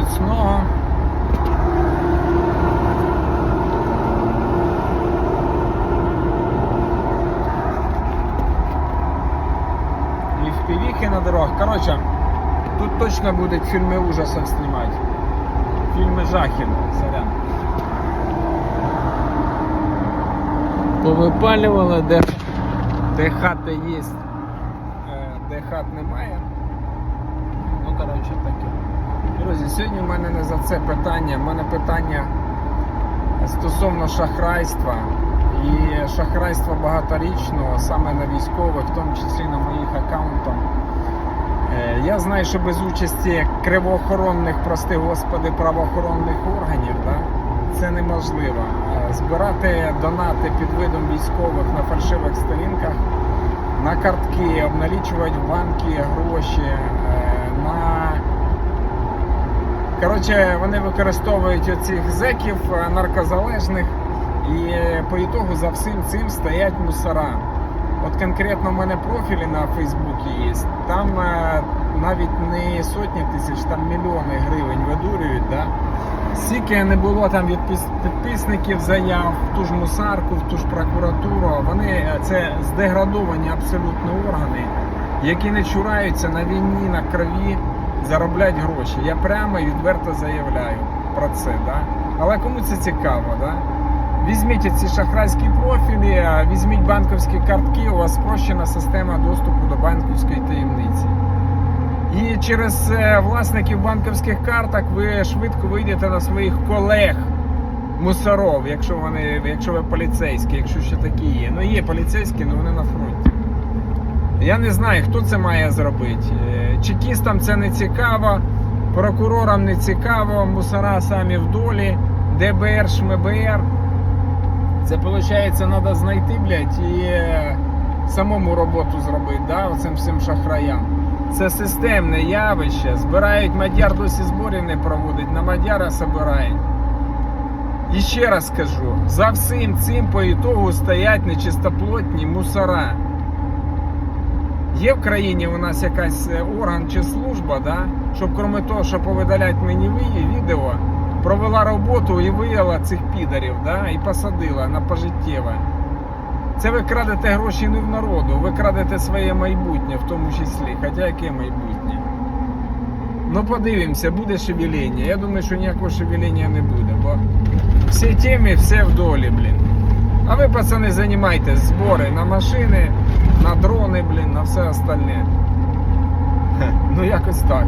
міцного. І в півіхи на дорогах. Коротше, тут точно будуть фільми ужасів знімати. Фільми жахів, сорян. Повипалювали, де, де хати є, е, де хат немає. Ну, коротше, таке. Друзі, сьогодні в мене не за це питання. У мене питання стосовно шахрайства. І шахрайства багаторічного, саме на військових, в тому числі на моїх аккаунтах. Е, Я знаю, що без участі кривоохоронних, прости господи, правоохоронних органів, да, це неможливо. Е, Збирати донати під видом військових на фальшивих сторінках, на картки, обналічувати в банки гроші, е, на Коротше, вони використовують оцих зеків е, наркозалежних, і е, по ітогу за всім цим стоять мусора. От конкретно в мене профілі на Фейсбуці є. Там е, навіть не сотні тисяч, там мільйони гривень видурюють. Да? Скільки не було там від підписників заяв, в ту ж мусарку, в ту ж прокуратуру. Вони це здеградовані абсолютно органи, які не чураються на війні, на крові, заробляють гроші. Я прямо і відверто заявляю про це. Да? Але кому це цікаво? Да? Візьміть ці шахрайські профілі, візьміть банківські картки, у вас спрощена система доступу до банківської таємниці. І через е, власників банківських карток ви швидко вийдете на своїх колег мусоров, якщо вони, якщо ви поліцейські, якщо ще такі є. Ну є поліцейські, але вони на фронті. Я не знаю, хто це має зробити. Е, Чекістам це не цікаво, прокурорам не цікаво, мусора самі в долі, ДБР, ШМБР. Це виходить, треба знайти, блядь, і е, самому роботу зробити, да, оцим всім шахраям. Це системне явище. Збирають мадяр досі зборів не проводить, на мадяра збирають. І ще раз скажу: за всім цим по ітогу стоять нечистоплотні мусора. Є в країні у нас якась е, орган чи служба, да, щоб крім того, що повидаляти мені відео, провела роботу і виявила цих підарів, да, і посадила на пожиттєве. Це ви крадете гроші не в народу, ви крадете своє майбутнє в тому числі. Хоча яке майбутнє? Ну подивимося, буде шевеління. Я думаю, що ніякого шевеління не буде, бо всі темі, все в долі, блін. А ви, пацани, займайтесь збори на машини, на дрони, блін, на все остальне. Ну якось так.